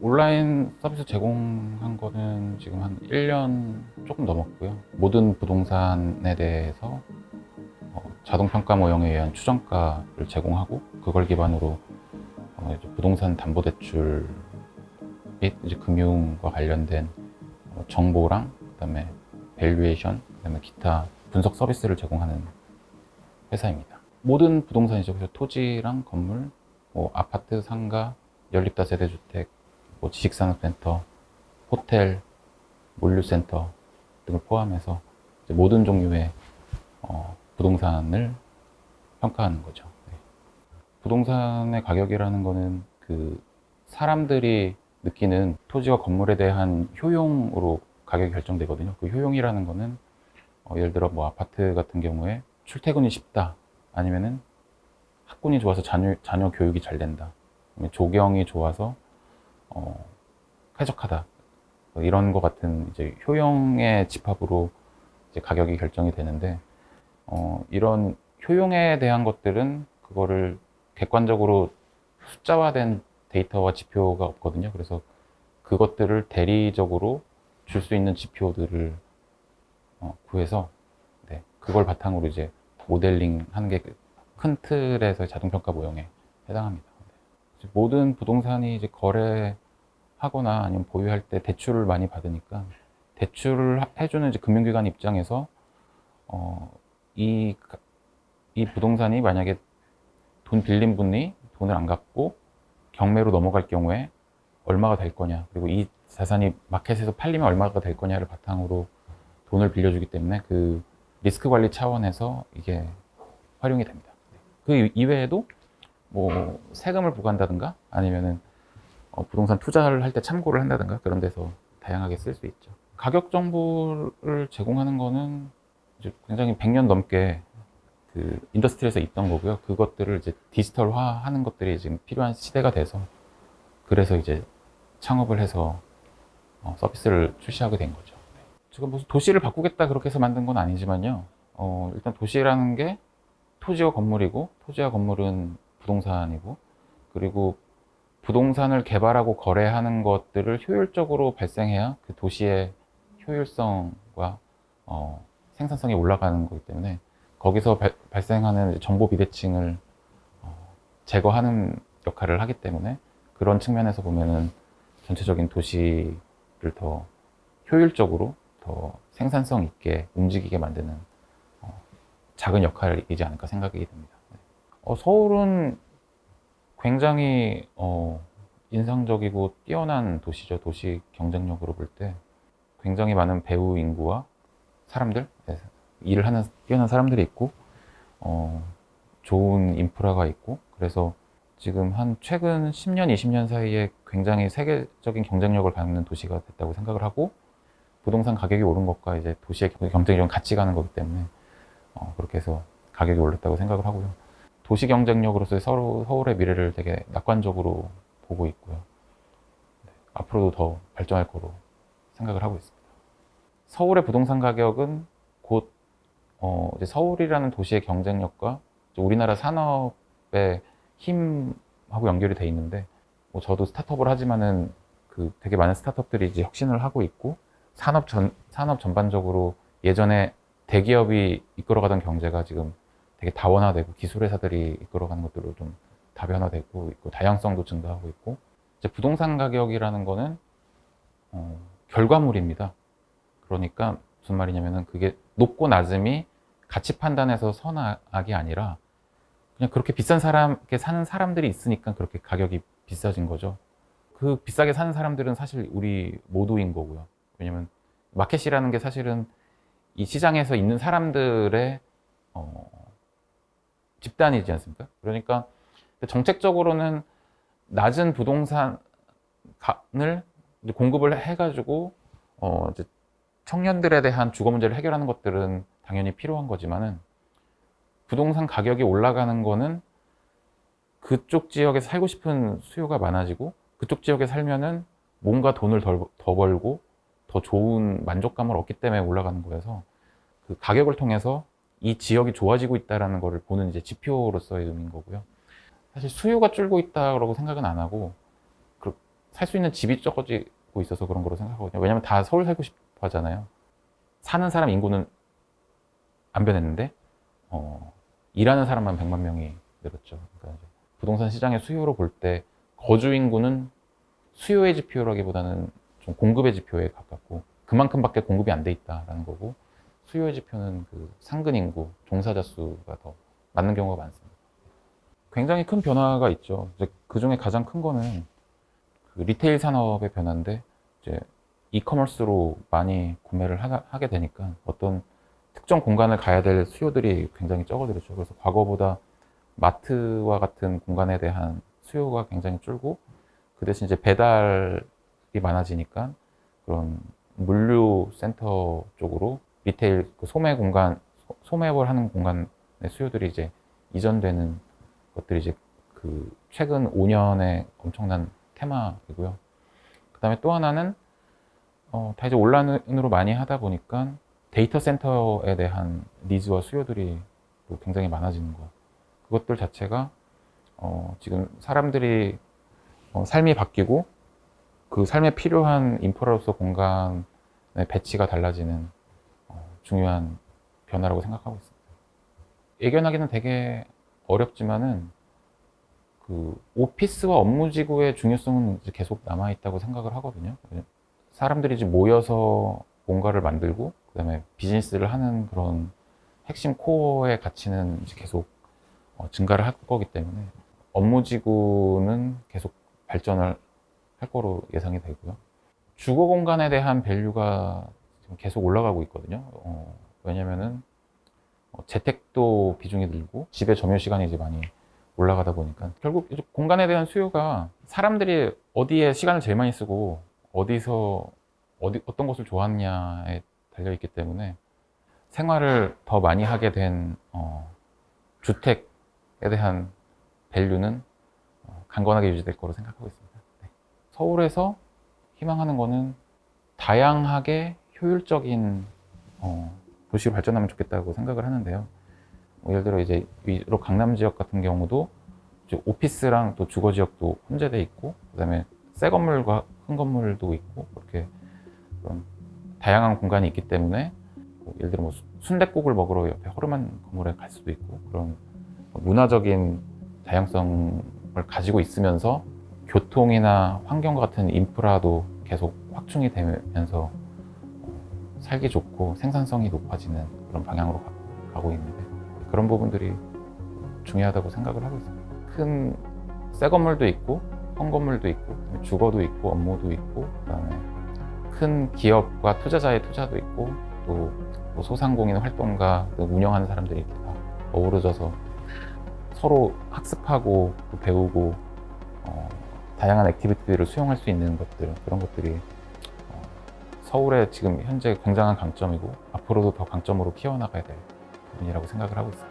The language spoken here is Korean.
온라인 서비스 제공한 거는 지금 한 1년 조금 넘었고요. 모든 부동산에 대해서 어, 자동평가 모형에 의한 추정가를 제공하고 그걸 기반으로 어, 이제 부동산 담보대출 및 이제 금융과 관련된 어, 정보랑 그다음에 밸류에이션, 그다음에 기타 분석 서비스를 제공하는 회사입니다. 모든 부동산이죠. 그래서 토지랑 건물, 뭐 아파트, 상가, 연립다세대 주택, 뭐 지식산업센터, 호텔, 물류센터 등을 포함해서 모든 종류의 어, 부동산을 평가하는 거죠. 네. 부동산의 가격이라는 거는 그 사람들이 느끼는 토지와 건물에 대한 효용으로 가격이 결정되거든요. 그 효용이라는 거는 어, 예를 들어 뭐 아파트 같은 경우에 출퇴근이 쉽다 아니면은 학군이 좋아서 자녀, 자녀 교육이 잘 된다 조경이 좋아서 어, 쾌적하다 뭐 이런 것 같은 이제 효용의 집합으로 이제 가격이 결정이 되는데 어, 이런 효용에 대한 것들은 그거를 객관적으로 숫자화된 데이터와 지표가 없거든요. 그래서 그것들을 대리적으로 줄 수 있는 지표들을 어, 구해서 네, 그걸 바탕으로 이제 모델링 하는 게 큰 틀에서 자동평가 모형에 해당합니다. 네. 모든 부동산이 이제 거래 하거나 아니면 보유할 때 대출을 많이 받으니까 대출을 하- 해주는 이제 금융기관 입장에서 어, 이, 가- 이 부동산이 만약에 돈 빌린 분이 돈을 안 갚고 경매로 넘어갈 경우에 얼마가 될 거냐 그리고 이 자산이 마켓에서 팔리면 얼마가 될 거냐를 바탕으로 돈을 빌려주기 때문에 그 리스크 관리 차원에서 이게 활용이 됩니다. 그 이외에도 뭐 세금을 부과한다든가 아니면은 어, 부동산 투자를 할 때 참고를 한다든가 그런 데서 다양하게 쓸 수 있죠. 가격 정보를 제공하는 거는 이제 굉장히 100년 넘게 그 인더스트리에서 있던 거고요. 그것들을 이제 디지털화하는 것들이 지금 필요한 시대가 돼서 그래서 이제 창업을 해서 어, 서비스를 출시하게 된 거죠. 지금 무슨 도시를 바꾸겠다 그렇게 해서 만든 건 아니지만요. 어, 일단 도시라는 게 토지와 건물이고 토지와 건물은 부동산이고 그리고 부동산을 개발하고 거래하는 것들을 효율적으로 발생해야 그 도시의 효율성과 어, 생산성이 올라가는 거기 때문에 거기서 발, 발생하는 정보 비대칭을 어, 제거하는 역할을 하기 때문에 그런 측면에서 보면은 전체적인 도시를 더 효율적으로 더 생산성 있게 움직이게 만드는 어, 작은 역할이지 않을까 생각이 됩니다. 네. 어, 서울은 굉장히 어, 인상적이고 뛰어난 도시죠. 도시 경쟁력으로 볼 때 굉장히 많은 배우 인구와 사람들, 네, 일을 하는 뛰어난 사람들이 있고 어, 좋은 인프라가 있고 그래서 지금 한 최근 10년, 20년 사이에 굉장히 세계적인 경쟁력을 갖는 도시가 됐다고 생각을 하고 부동산 가격이 오른 것과 이제 도시의 경쟁력은 같이 가는 거기 때문에 어, 그렇게 해서 가격이 올랐다고 생각을 하고요. 도시 경쟁력으로서의 서로 서울의 미래를 되게 낙관적으로 보고 있고요. 네, 앞으로도 더 발전할 거로 생각을 하고 있습니다. 서울의 부동산 가격은 곧 어, 서울이라는 도시의 경쟁력과 우리나라 산업의 힘하고 연결이 돼 있는데 뭐 저도 스타트업을 하지만은 그 되게 많은 스타트업들이 이제 혁신을 하고 있고 산업 전 산업 전반적으로 예전에 대기업이 이끌어가던 경제가 지금 되게 다원화되고 기술 회사들이 이끌어가는 것들로 좀 다변화되고 있고 다양성도 증가하고 있고 이제 부동산 가격이라는 거는 어, 결과물입니다. 그러니까 무슨 말이냐면은 그게 높고 낮음이 가치 판단에서 선악이 아니라 그냥 그렇게 비싼 사람, 이렇게 사는 사람들이 있으니까 그렇게 가격이 비싸진 거죠. 그 비싸게 사는 사람들은 사실 우리 모두인 거고요. 왜냐면 마켓이라는 게 사실은 이 시장에서 있는 사람들의 어, 집단이지 않습니까? 그러니까 정책적으로는 낮은 부동산을 공급을 해가지고 어, 이제 청년들에 대한 주거 문제를 해결하는 것들은 당연히 필요한 거지만은 부동산 가격이 올라가는 거는 그쪽 지역에 살고 싶은 수요가 많아지고 그쪽 지역에 살면은 뭔가 돈을 덜, 더 벌고 더 좋은 만족감을 얻기 때문에 올라가는 거여서 그 가격을 통해서 이 지역이 좋아지고 있다라는 것을 보는 이제 지표로서의 의미인 거고요. 사실 수요가 줄고 있다라고 생각은 안 하고 그살수 있는 집이 적어지고 있어서 그런 거로 생각하거든요. 왜냐면 다 서울 살고 싶어 하잖아요. 사는 사람 인구는 안 변했는데, 어, 일하는 사람만 100만 명이 늘었죠. 그러니까 부동산 시장의 수요로 볼 때 거주 인구는 수요의 지표라기보다는 좀 공급의 지표에 가깝고 그만큼밖에 공급이 안 돼 있다라는 거고 수요의 지표는 그 상근 인구, 종사자 수가 더 맞는 경우가 많습니다. 굉장히 큰 변화가 있죠. 이제 그 중에 가장 큰 거는 그 리테일 산업의 변화인데 이제 이커머스로 많이 구매를 하, 하게 되니까 어떤 특정 공간을 가야 될 수요들이 굉장히 적어들었죠. 그래서 과거보다 마트와 같은 공간에 대한 수요가 굉장히 줄고 그 대신 이제 배달이 많아지니까 그런 물류 센터 쪽으로 리테일 그 소매 공간 소- 소매업을 하는 공간의 수요들이 이제 이전되는 것들이 이제 그 최근 5년의 엄청난 테마이고요. 그 다음에 또 하나는 어, 다 이제 온라인으로 많이 하다 보니까 데이터 센터에 대한 니즈와 수요들이 또 굉장히 많아지는 거. 그것들 자체가 어, 지금 사람들이 어, 삶이 바뀌고 그 삶에 필요한 인프라로서 공간의 배치가 달라지는 어, 중요한 변화라고 생각하고 있습니다. 예견하기는 되게 어렵지만은 그 오피스와 업무지구의 중요성은 계속 남아 있다고 생각을 하거든요. 사람들이 이제 모여서 뭔가를 만들고 그다음에 비즈니스를 하는 그런 핵심 코어의 가치는 계속 어, 증가를 할 거기 때문에 업무지구는 계속 발전을 할 거로 예상이 되고요. 주거 공간에 대한 밸류가 계속 올라가고 있거든요. 어, 왜냐면은 어, 재택도 비중이 늘고 집에 점유 시간이 이제 많이 올라가다 보니까 결국 공간에 대한 수요가 사람들이 어디에 시간을 제일 많이 쓰고 어디서 어디 어떤 것을 좋아하느냐에 달려 있기 때문에 생활을 더 많이 하게 된 어, 주택에 대한 밸류는 어, 강건하게 유지될 거로 생각하고 있습니다. 네. 서울에서 희망하는 거는 다양하게 효율적인 어, 도시로 발전하면 좋겠다고 생각을 하는데요. 뭐 예를 들어 이제 위로 강남 지역 같은 경우도 오피스랑 또 주거 지역도 혼재돼 있고 그다음에 새 건물과 큰 건물도 있고 그렇게 그런 다양한 공간이 있기 때문에 뭐 예를 들어 뭐 순대국을 먹으러 옆에 허름한 건물에 갈 수도 있고 그런 문화적인 다양성을 가지고 있으면서 교통이나 환경과 같은 인프라도 계속 확충이 되면서 살기 좋고 생산성이 높아지는 그런 방향으로 가- 가고 있는데 그런 부분들이 중요하다고 생각을 하고 있습니다. 큰 새 건물도 있고 헌 건물도 있고 주거도 있고 업무도 있고 그다음에 큰 기업과 투자자의 투자도 있고 또뭐 소상공인 활동가 또 운영하는 사람들이 이렇게 다 어우러져서 서로 학습하고 또 배우고 어, 다양한 액티비티를 수용할 수 있는 것들 그런 것들이 어, 서울의 지금 현재 굉장한 강점이고 앞으로도 더 강점으로 키워나가야 될 부분이라고 생각을 하고 있습니다.